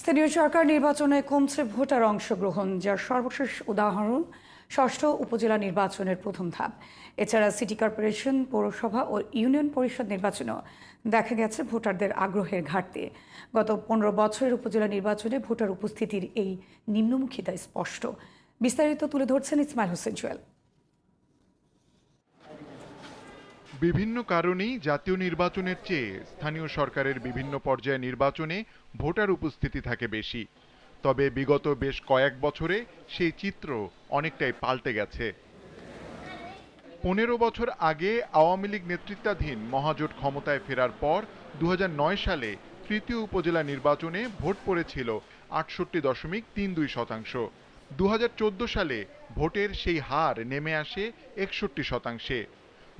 স্থানীয় সরকার নির্বাচনে কমছে ভোটার অংশগ্রহণ, যার সর্বশেষ উদাহরণ ষষ্ঠ উপজেলা নির্বাচনের প্রথম ধাপ। এছাড়া সিটি কর্পোরেশন, পৌরসভা ও ইউনিয়ন পরিষদ নির্বাচনেও দেখা গেছে ভোটারদের আগ্রহের ঘাটতি। গত পনেরো বছরের উপজেলা নির্বাচনে ভোটার উপস্থিতির এই নিম্নমুখিতা স্পষ্ট। বিস্তারিত তুলে ধরছেন ইসমাইল হোসেন জুয়েল বিভিন্ন কারণেই জাতীয় নির্বাচনের চেয়ে স্থানীয় সরকারের বিভিন্ন পর্যায়ে নির্বাচনে ভোটার উপস্থিতি থাকে বেশি। তবে বিগত বেশ কয়েক বছরে সেই চিত্র অনেকটাই পাল্টে গেছে। পনেরো বছর আগে আওয়ামী লীগ নেতৃত্বাধীন মহাজোট ক্ষমতায় ফেরার পর দু হাজার নয় সালে তৃতীয় উপজেলা নির্বাচনে ভোট পড়েছিল আটষট্টি দশমিক তিন দুই শতাংশ। দু হাজার চোদ্দ সালে ভোটের সেই হার নেমে আসে একষট্টি শতাংশে।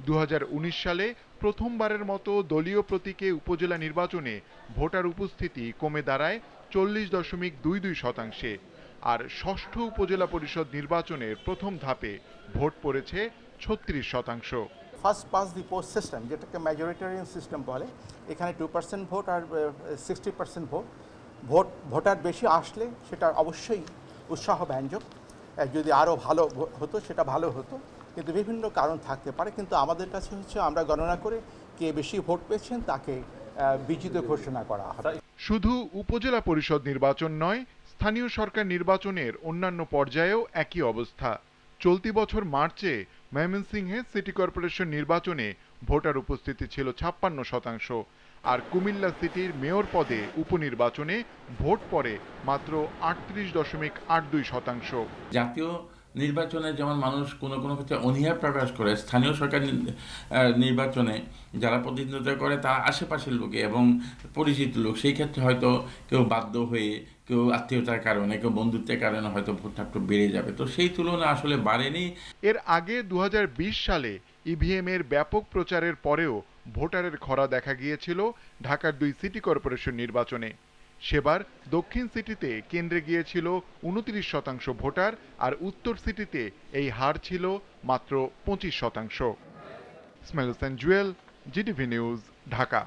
দু হাজার উনিশ সালে প্রথমবারের মতো দলীয় প্রতীকে উপজেলা নির্বাচনে ভোটার উপস্থিতি কমে দাঁড়ায় চল্লিশ দশমিক দুই দুই শতাংশে। আর ষষ্ঠ উপজেলা পরিষদ নির্বাচনের প্রথম ধাপে ভোট পড়েছে ছত্রিশ শতাংশ। First past the post system যেটাকে মেজরিটারিয়ান সিস্টেম বলে। এখানে টু পার্সেন্ট ভোট আর sixty percent vote. Vote, voter বেশি আসলে সেটা অবশ্যই উৎসাহ ব্যঞ্জক যদি আরও ভালো হতো, সেটা ভালো হতো। কিন্তু বিভিন্ন কারণ থাকতে পারে কিন্তু আমাদের কাছে হচ্ছে আমরা গণনা করে কে বেশি ভোট পেয়েছেন তাকে বিজিত ঘোষণা করা হবে। শুধু উপজেলা পরিষদ নির্বাচন নয় স্থানীয় সরকার নির্বাচনের অন্যান্য পর্যায়েও একই অবস্থা। চলতি বছর মার্চে ময়মনসিংহে সিটি কর্পোরেশন নির্বাচনে ভোটার উপস্থিতি ছিল ছাপ্পান্ন শতাংশ আর কুমিল্লা সিটির মেয়র পদে উপনির্বাচনে ভোট পড়ে মাত্র আটত্রিশ দশমিক আট দুই শতাংশ। জাতীয় নির্বাচনে যেমন মানুষ কোনো কোনো ক্ষেত্রে অনীহা প্রকাশ করে, স্থানীয় সরকার নির্বাচনে যারা প্রতিনিধিত্ব করে তারা আশেপাশের লোকে এবং পরিচিত লোক, সেই ক্ষেত্রে হয়তো কেউ বাধ্য হয়ে, কেউ আত্মীয়তার কারণে, কেউ বন্ধুত্বের কারণে হয়তো ভোটটা একটু বেড়ে যাবে। তো সেই তুলনা আসলে বাড়েনি। এর আগে দু হাজার বিশ সালে ইভিএম এর ব্যাপক প্রচারের পরেও ভোটারের খরা দেখা গিয়েছিল ঢাকার দুই সিটি কর্পোরেশন নির্বাচনে। সেবার দক্ষিণ সিটিতে কেন্দ্রে গিয়েছিল উনত্রিশ শতাংশ ভোটার আর উত্তর সিটিতে এই হার ছিল মাত্র পঁচিশ শতাংশ। Ismail Jewel, GTV news, Dhaka.